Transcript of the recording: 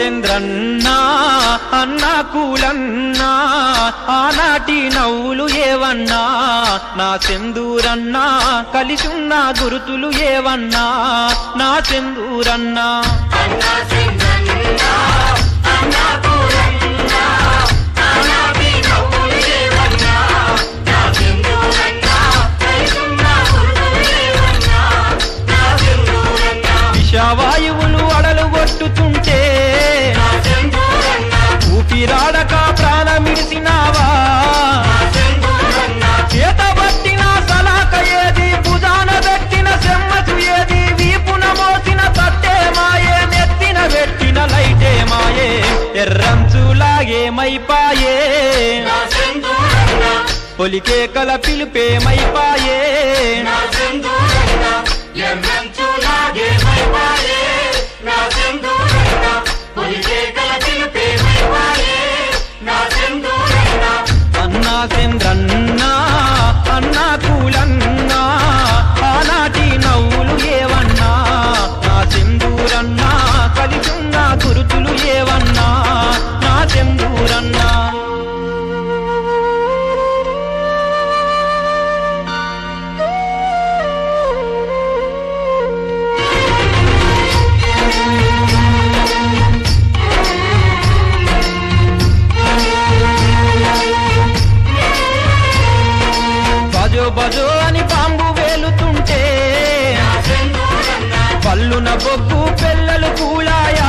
చంద్రన్నా అన్నా కూలన్నా ఆనాటి నవ్వులు ఏవన్నా నా చందూరన్నా కలిసున్న గురుతులు ఏవన్నా నా చందూరన్నా. మైపాయే పొలికే కల పిలిపే మైపాయే బజో అని పాంబు వేలుతుంటే పల్లున బొగ్గు పిల్లలు కూలాయా?